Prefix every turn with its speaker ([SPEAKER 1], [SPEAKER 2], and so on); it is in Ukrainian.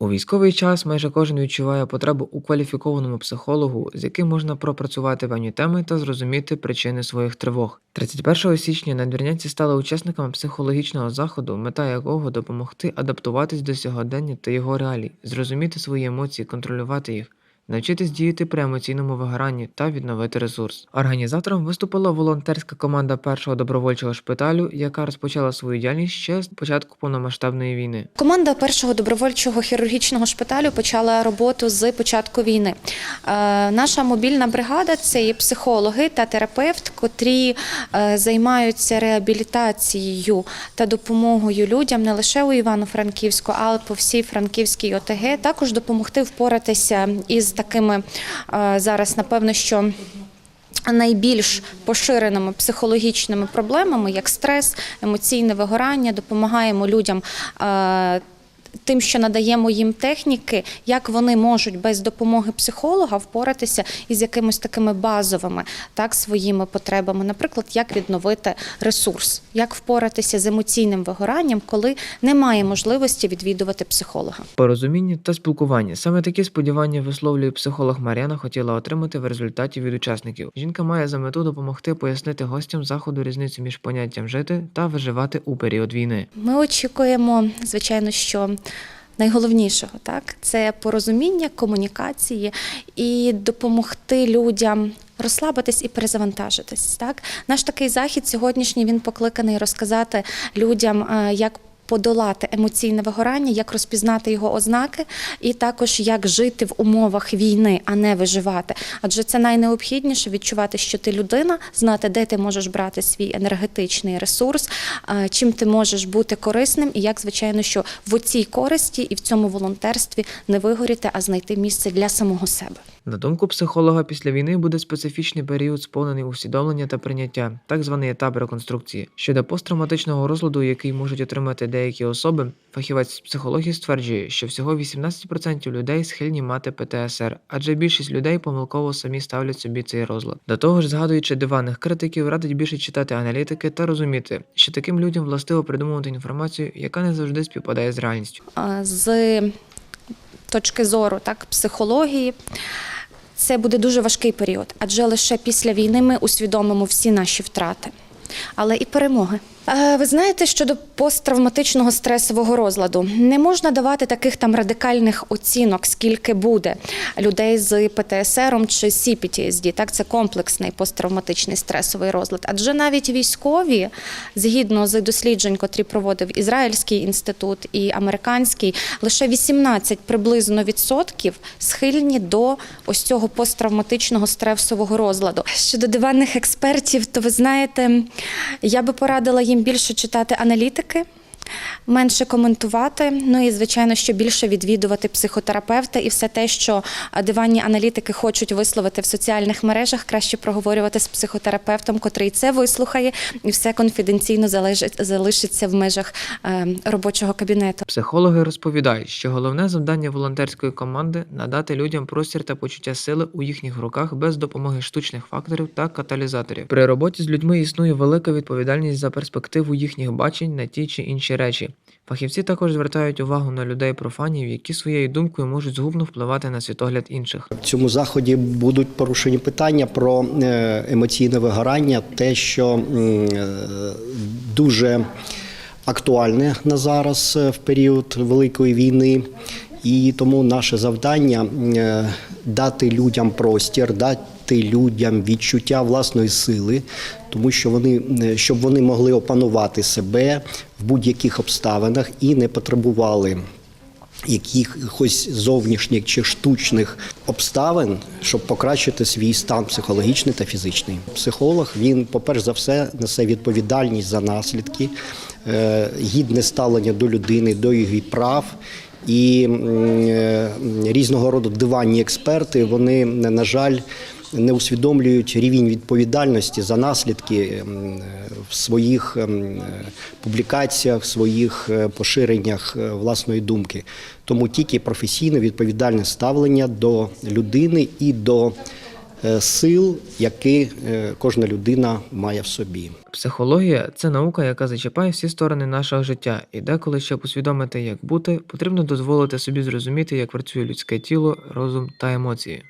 [SPEAKER 1] У військовий час майже кожен відчуває потребу у кваліфікованому психологу, з яким можна пропрацювати певні теми та зрозуміти причини своїх тривог. 31 січня надвірнянці стали учасниками психологічного заходу, мета якого допомогти адаптуватись до сьогодення та його реалій, зрозуміти свої емоції, контролювати їх. Навчитись діяти при емоційному вигоранні та відновити ресурс. Організатором виступила волонтерська команда першого добровольчого шпиталю, яка розпочала свою діяльність ще з початку повномасштабної війни.
[SPEAKER 2] Команда першого добровольчого хірургічного шпиталю почала роботу з початку війни. Е, Наша мобільна бригада це є психологи та терапевт, котрі е, займаються реабілітацією та допомогою людям не лише у Івано-Франківську, але по всій Франківській ОТГ. Також допомогти впоратися із такими е, зараз, напевно, що. Найбільш поширеними психологічними проблемами, як стрес, емоційне вигорання, допомагаємо людям е, тим, що надаємо їм техніки, як вони можуть без допомоги психолога впоратися із якимись такими базовими так, своїми потребами. Наприклад, як відновити ресурс, як впоратися з емоційним вигоранням, коли немає можливості відвідувати психолога.
[SPEAKER 1] Порозуміння та спілкування. Саме такі сподівання висловлює психолог Мар'яна хотіла отримати в результаті від учасників. Жінка має за мету допомогти пояснити гостям заходу різницю між поняттям жити та виживати у період війни.
[SPEAKER 2] Ми очікуємо, звичайно, що найголовнішого так це порозуміння, комунікації і допомогти людям. Розслабитись і перезавантажитись. Так, наш такий захід сьогоднішній він покликаний розказати людям, е, як подолати емоційне вигорання, як розпізнати його ознаки, і також як жити в умовах війни, а не виживати. Адже це найнеобхідніше відчувати, що ти людина, знати, де ти можеш брати свій енергетичний ресурс, е, чим ти можеш бути корисним, і як, звичайно, що в цій користі і в цьому волонтерстві не вигоріти, а знайти місце для самого себе.
[SPEAKER 1] На думку психолога, після війни буде специфічний період, сповнений усвідомлення та прийняття, так званий етап реконструкції. Щодо посттравматичного розладу, який можуть отримати деякі особи, фахівець психології стверджує, що всього 18% людей схильні мати ПТСР, адже більшість людей помилково самі ставлять собі цей розлад. До того ж, згадуючи диванних критиків, радить більше читати аналітики та розуміти, що таким людям властиво придумувати інформацію, яка не завжди співпадає з реальністю.
[SPEAKER 2] З точки зору так, психології. Це буде дуже важкий період, адже лише після війни ми усвідомимо всі наші втрати, але і перемоги. Ви знаєте, щодо посттравматичного стресового розладу не можна давати таких там радикальних оцінок, скільки буде людей з ПТСР чи CPTSD. Так, це комплексний посттравматичний стресовий розлад. Адже навіть військові, згідно з досліджень, котрі проводив Ізраїльський інститут і американський, лише 18 приблизно відсотків схильні до ось цього посттравматичного стресового розладу. Щодо диванних експертів, то ви знаєте, я би порадила їм більше читати аналітики. Менше коментувати, ну і звичайно, що більше відвідувати психотерапевта і все те, що диванні аналітики хочуть висловити в соціальних мережах, краще проговорювати з психотерапевтом, котрий це вислухає, і все конфіденційно залежить, залишиться в межах е, робочого кабінету.
[SPEAKER 1] Психологи розповідають, що головне завдання волонтерської команди надати людям простір та почуття сили у їхніх руках без допомоги штучних факторів та каталізаторів. При роботі з людьми існує велика відповідальність за перспективу їхніх бачень на ті чи інші речі. Фахівці також звертають увагу на людей профанів, які своєю думкою можуть згубно впливати на світогляд інших.
[SPEAKER 3] В цьому заході будуть порушені питання про е, емоційне вигорання, те, що е, дуже актуальне на зараз е, в період великої війни. І тому наше завдання дати людям простір, дати людям відчуття власної сили, тому що вони е, щоб вони могли опанувати себе в будь-яких обставинах і не потребували якихось зовнішніх чи штучних обставин, щоб покращити свій стан психологічний та фізичний. Психолог він, по-перше за все, несе відповідальність за наслідки, е, гідне ставлення до людини, до її прав. І е, різного роду диванні експерти, вони, на жаль, не усвідомлюють рівень відповідальності за наслідки в своїх публікаціях, в своїх е, поширеннях е, власної думки. Тому тільки професійне відповідальне ставлення до людини і до сил, які е, кожна людина має в собі.
[SPEAKER 1] Психологія це наука, яка зачіпає всі сторони нашого життя, і деколи, щоб усвідомити, як бути, потрібно дозволити собі зрозуміти, як працює людське тіло, розум та емоції.